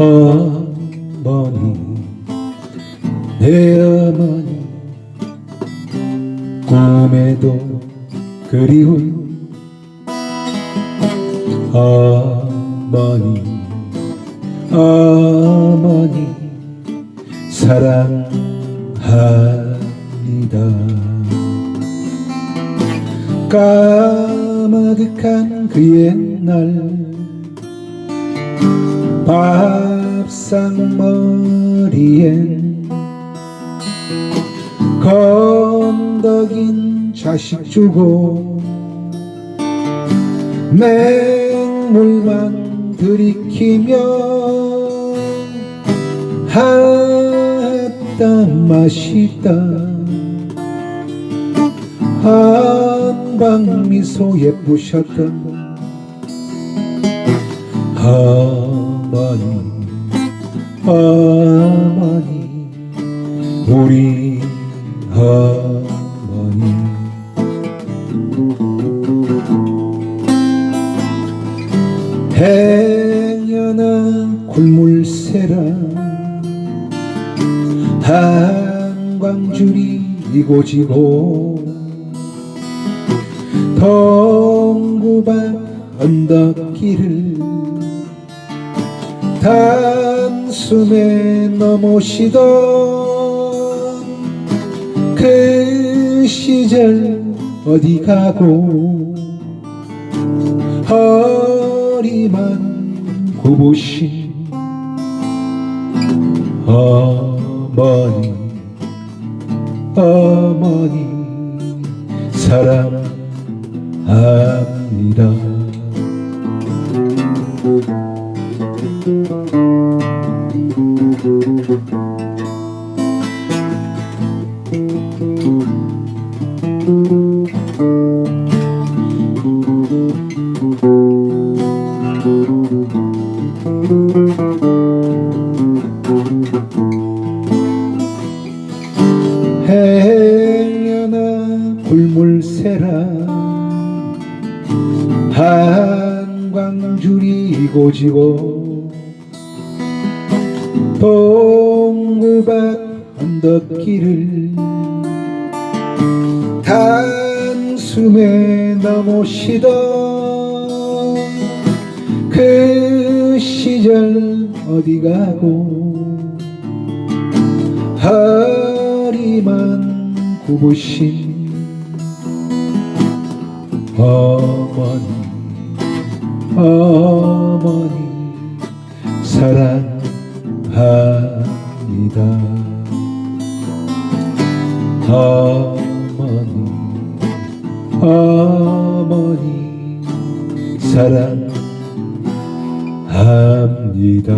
어머니 내 어머니 꿈에도 그리운 어머니 어머니 사랑합니다. 까마득한 그 옛날 밥상머리엔 건더긴 자식 주고 맹물만 들이키며 하다 맛있다. 한방 미소 예쁘셨던 어머니 어머니 우리 행여나 굴물새라. 한광줄이 이고지고 동구밭 언덕길을 단숨에 넘으시던 그 시절 어디 가고 허리만 굽으신 어머니 어머니 사랑합니다 행여나 굴물새라. 한광줄이 이고지고 동구밭 언덕길을 단숨에 넘으시던 그 시절 어디 가고? 허리만 굽으신 어머니 어머니 사랑합니다. 어머니 어머니 사랑 합니다